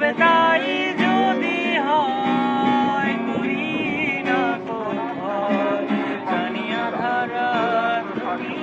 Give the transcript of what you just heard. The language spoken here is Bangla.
তবে তাই যদি হয় করি না কোন জানি আধারা হবে